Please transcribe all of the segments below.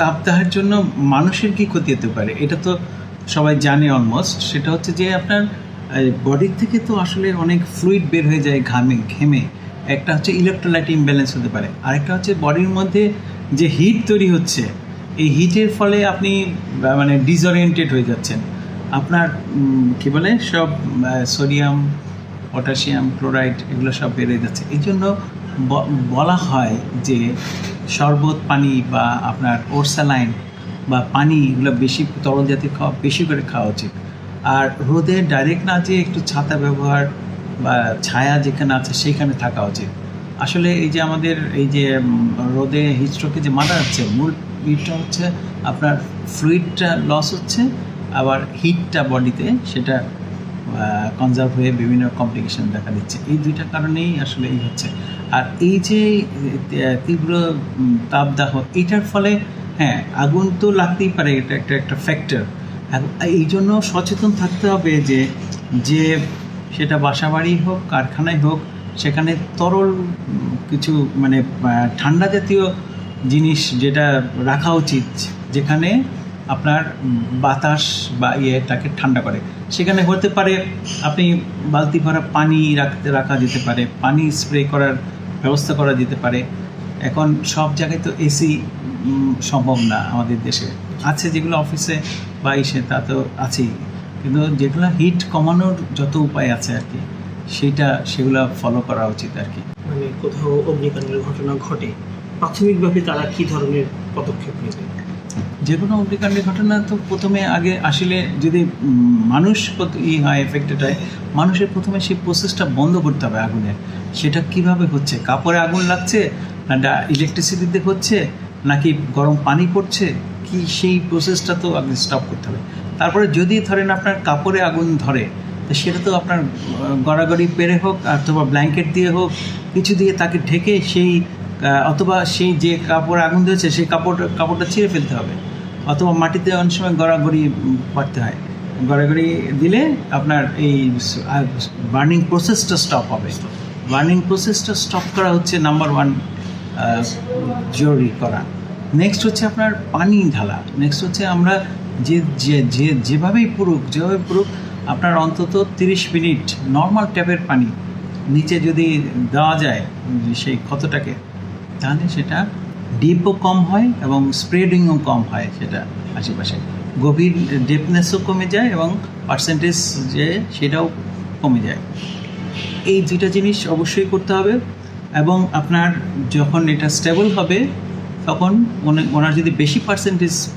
তাপদাহের জন্য মানুষের কি ক্ষতি হতে পারে? এটা তো সবাই জানে অলমোস্ট সেটা হচ্ছে যে আপনার বডির থেকে তো আসলে অনেক ফ্লুইড বের হয়ে যায় ঘামে, ঘেমে। একটা হচ্ছে ইলেকট্রোলাইট ইমব্যালেন্স হতে পারে। আরেকটা হচ্ছে বডির মধ্যে যে হিট তৈরি হচ্ছে, এই হিটের ফলে আপনি মানে ডিসওরিয়েন্টেড হয়ে যাচ্ছেন। আপনার কি বলে? সব সোডিয়াম পটাশিয়াম ক্লোরাইড এগুলো সব বেড়ে যাচ্ছে। এই জন্য বলা হয় যে শরবত, পানি বা আপনার ওরসালাইন বা পানি এগুলো বেশি তরল জাতীয় খাওয়া, বেশি করে খাওয়া উচিত। আর রোদে ডাইরেক্ট না যে একটু ছাতা ব্যবহার বা ছায়া যেখানে আছে সেইখানে থাকা উচিত। আসলে এই যে আমাদের এই যে রোদে হিস্ট্রোকে যে মারা যাচ্ছে, মূল হিটটা হচ্ছে আপনার ফ্লুইডটা লস হচ্ছে, আবার হিটটা বডিতে সেটা কনজার্ভ হয়ে বিভিন্ন কমপ্লিকেশন দেখা দিচ্ছে। এই দুইটা কারণেই আসলে এই হচ্ছে। আর এই যে তীব্র তাপদাহ, এটার ফলে হ্যাঁ আগুন তো লাগতেই পারে, এটা একটা একটা ফ্যাক্টর এই জন্য সচেতন থাকতে হবে যে যে সেটা বাসাবাড়ি হোক, কারখানায় হোক, সেখানে তরল, কিছু মানে ঠান্ডা জাতীয় জিনিস যেটা রাখা উচিত, যেখানে আপনার বাতাস বা ইয়েটাকে ঠান্ডা করে। সেখানে হতে পারে আপনি বালতি ভরা পানি রাখতে রাখা যেতে পারে, পানি স্প্রে করার ব্যবস্থা করা যেতে পারে। এখন সব জায়গায় তো এসি সম্ভব না আমাদের দেশে। আছে যেগুলো অফিসে বা ইসে, তা তো আছেই। কিন্তু যেগুলো হিট কমানোর যত উপায় আছে আর কি সেটা সেগুলো ফলো করা উচিত আর কি। মানে কোথাও অগ্নিকাণ্ডের ঘটনা ঘটে, প্রাথমিকভাবে তারা কি ধরনের পদক্ষেপ নেবে? যে কোনো অগ্নিকাণ্ডের ঘটনা তো প্রথমে আগে আসলে যদি মানুষ ই হয় এফেক্টেড হয়, মানুষের প্রথমে সেই প্রসেসটা বন্ধ করতে হবে আগুনের। সেটা কীভাবে হচ্ছে? কাপড়ে আগুন লাগছে না ইলেকট্রিসিটিতে হচ্ছে নাকি গরম পানি পড়ছে? কি সেই প্রসেসটা তো আগে স্টপ করতে হবে। তারপরে যদি ধরেন আপনার কাপড়ে আগুন ধরে, তো সেটা তো আপনার গড়াগড়ি পেরে হোক অথবা ব্ল্যাঙ্কেট দিয়ে হোক, কিছু দিয়ে তাকে ঢেকে সেই অথবা সেই যে কাপড়ে আগুন দিয়েছে সেই কাপড়, কাপড়টা ছিঁড়ে ফেলতে হবে। অথবা মাটিতে অনেক সময় গড়াগড়ি পারতে হয়। গড়াগড়ি দিলে আপনার এই বার্নিং প্রসেসটা স্টপ হবে। বার্নিং প্রসেসটা স্টপ করা হচ্ছে নাম্বার ওয়ান জরুরি করা। নেক্সট হচ্ছে আপনার পানি ঢালা। নেক্সট হচ্ছে আমরা যে যে যে, যেভাবেই পুরুক, যেভাবে পুরুক, আপনার অন্তত তিরিশ মিনিট নর্মাল ট্যাপের পানি নিচে যদি দেওয়া যায়, সেই ক্ষতটাকে, তাহলে সেটা ডিপও কম হয় এবং স্প্রেডিংও কম হয় সেটা আশেপাশে। গভীর ডেপনেসও কমে যায় এবং পার্সেন্টেজ যে সেটাও কমে যায়। এই দুইটা জিনিস অবশ্যই করতে হবে এবং আপনার যখন এটা স্টেবল হবে, তখন ওনে- ওনার যদি বেশি পার্সেন্টেজ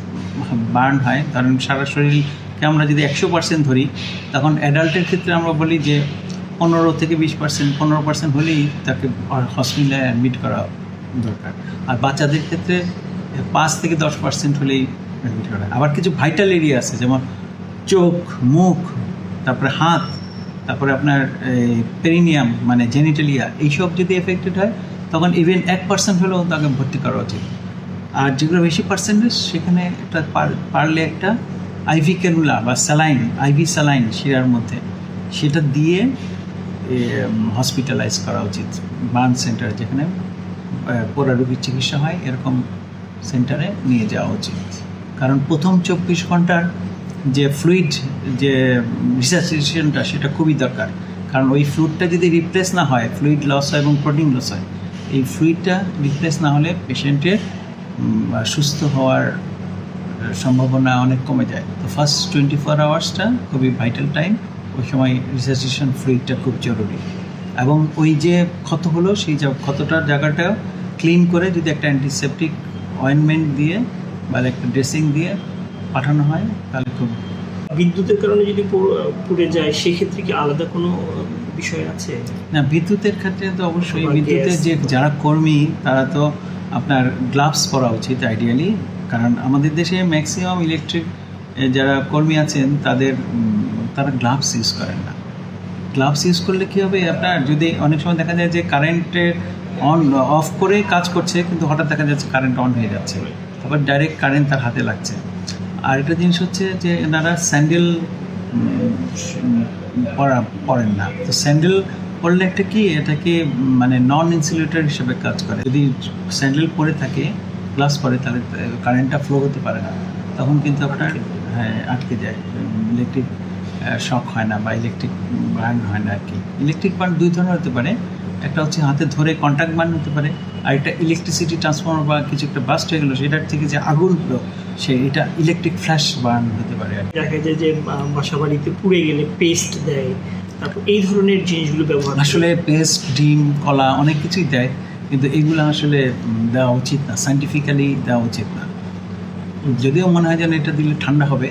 বার্ন হয়, কারণ সারা শরীরকে আমরা যদি একশো পার্সেন্ট ধরি, তখন অ্যাডাল্টের ক্ষেত্রে আমরা বলি যে পনেরো থেকে বিশ পার্সেন্ট পনেরো পার্সেন্ট হলেই তাকে হসপিটালে অ্যাডমিট করা দরকার। আর বাচ্চাদের ক্ষেত্রে পাঁচ থেকে দশ পার্সেন্ট হলেই অ্যাডমিট করা আবার কিছু ভাইটাল এরিয়া আছে, যেমন চোখ, মুখ, তারপরে হাত, তারপরে আপনার পেরিনিয়াম মানে জেনিটালিয়া এইসব যদি এফেক্টেড হয়, তখন ইভেন এক পার্সেন্ট হলেও তাকে ভর্তি করা উচিত। আর যেগুলো বেশি পার্সেন্টেজ সেখানে একটা পার- পারলে একটা আইভি ক্যানুলা বা স্যালাইন আইভি স্যালাইন শিরার মধ্যে, সেটা দিয়ে হসপিটালাইজ করা উচিত। বার্ন সেন্টার যেখানে পোড়া রোগীর চিকিৎসা হয়, এরকম সেন্টারে নিয়ে যাওয়া উচিত। কারণ প্রথম চব্বিশ ঘণ্টার যে ফ্লুইড যে রিসার্চেশনটা সেটা খুবই দরকার। কারণ ওই ফ্লুইডটা যদি রিপ্লেস না হয় ফ্লুইড লস হয় এবং প্রোটিন লস হয়, এই ফ্লুইডটা রিপ্লেস না হলে পেশেন্টের সুস্থ হওয়ার সম্ভাবনা অনেক কমে যায়। তো ফার্স্ট টোয়েন্টি ফোর আওয়ার্সটা খুবই ভাইটাল টাইম ওই সময় রিসার্চেশন ফ্লুইডটা খুব জরুরি। এবং ওই যে ক্ষত হলো সেই ক্ষতটার জায়গাটা ক্লিন করে যদি একটা অ্যান্টিসেপটিক অয়েনমেন্ট দিয়ে বা একটা ড্রেসিং দিয়ে পাঠানো হয় তাহলে খুব বিদ্যুতের কারণে যদি পুড়ে যায় সেক্ষেত্রে কি আলাদা কোনো বিষয় আছে? না বিদ্যুতের ক্ষেত্রে তো অবশ্যই বিদ্যুতের যে যারা কর্মী তারা তো আপনার গ্লাভস পরা উচিত আইডিয়ালি কারণ আমাদের দেশে ম্যাক্সিমাম ইলেকট্রিক যারা কর্মী আছেন তাদের তারা গ্লাভস ইউজ করেন না। গ্লাভস ইউজ করলে কী হবে? আপনার যদি অনেক সময় দেখা যায় যে কারেন্টের অন অফ করে কাজ করছে, কিন্তু হঠাৎ দেখা যাচ্ছে কারেন্ট অন হয়ে যাচ্ছে। তারপর ডাইরেক্ট কারেন্ট তার হাতে লাগছে। আর একটা জিনিস হচ্ছে যে এনারা স্যান্ডেল পরা, পরেন না। তো স্যান্ডেল পরলে একটা কি? এটাকে মানে নন ইনসুলেটর হিসেবে কাজ করে। যদি স্যান্ডেল পরে থাকে গ্লাস পরে, তাহলে কারেন্টটা ফ্লো হতে পারে না। তখন কিন্তু আপনার হ্যাঁ আটকে যায়। ইলেকট্রিক শক হয় না বা ইলেকট্রিক বার্ন হয় না আর কি। ইলেকট্রিক বার্ন দুই ধরনের হতে পারে। একটা হচ্ছে হাতে ধরে কন্ট্যাক্ট বার্ন হতে পারে আর একটা ইলেকট্রিসিটি ট্রান্সফর্মার বা কিছু একটা বাস্ট হয়ে গেলো সেটার থেকে যে আগুন হলো সে এটা ইলেকট্রিক ফ্ল্যাশ বার্ন হতে পারে আর। দেখা যায় যে বাসা বাড়িতে পুড়ে গেলে পেস্ট দেয়। তারপর এই ধরনের জিনিসগুলো ব্যবহার আসলে পেস্ট ডিম কলা অনেক কিছুই দেয় কিন্তু এগুলো আসলে দেওয়া উচিত না সাইন্টিফিক্যালি দেওয়া উচিত না। যদিও মনে হয় যেন এটা দিলে ঠান্ডা হবে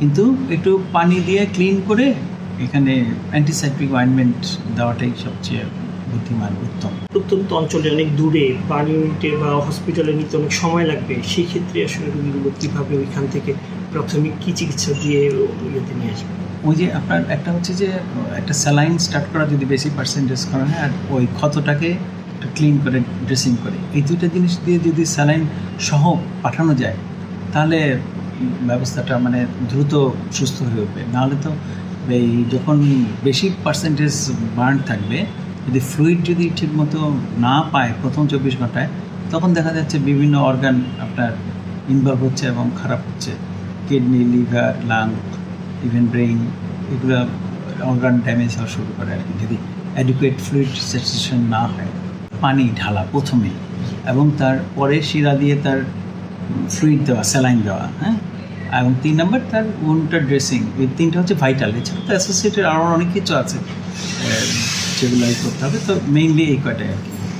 কিন্তু একটু পানি দিয়ে ক্লিন করে এখানে অ্যান্টিসেপ্টিক অয়েনমেন্ট দেওয়াটাই সবচেয়ে বুদ্ধিমান উত্তম। প্রত্যন্ত অঞ্চলে অনেক দূরে পার ইউনিটে বা হসপিটালে নিতে অনেক সময় লাগবে সেই ক্ষেত্রে আসলে রোগীগুলো কীভাবে ওইখান থেকে প্রাথমিক কী চিকিৎসা দিয়ে ইয়েতে নিয়ে আসবে? ওই যে আপনার একটা হচ্ছে যে একটা স্যালাইন স্টার্ট করা যদি বেশি পার্সেন্টেজ করা হয় আর ওই ক্ষতটাকে একটা ক্লিন করে ড্রেসিং করে। এই দুইটা জিনিস দিয়ে যদি স্যালাইন সহ পাঠানো যায় তাহলে ব্যবস্থাটা মানে দ্রুত সুস্থ হয়ে উঠবে। নাহলে তো এই যখন বেশি পার্সেন্টেজ বার্ন থাকবে, যদি ফ্লুইড যদি ঠিকমতো না পায় প্রথম চব্বিশ ঘন্টায়, তখন দেখা যাচ্ছে বিভিন্ন অর্গান আপনার ইনভলভ হচ্ছে এবং খারাপ হচ্ছে। Kidney liver lung even brain এগুলো অর্গান ড্যামেজ হওয়া শুরু করে আর কি। যদি অ্যাডিকুয়েট ফ্লুইড স্যাচুরেশন না হয়, পানি ঢালা প্রথমেই এবং তারপরে শিরা দিয়ে তার ফ্লুইড দেওয়া স্যালাইন দেওয়া হ্যাঁ? এবং তিন নম্বর তার উনটা ড্রেসিং এই তিনটা হচ্ছে ভাইটাল এছাড়া তো অ্যাসোসিয়েটেড আরও অনেক কিছু আছে যেগুলো করতে হবে। তো মেইনলি এই কয়টাই আর কি।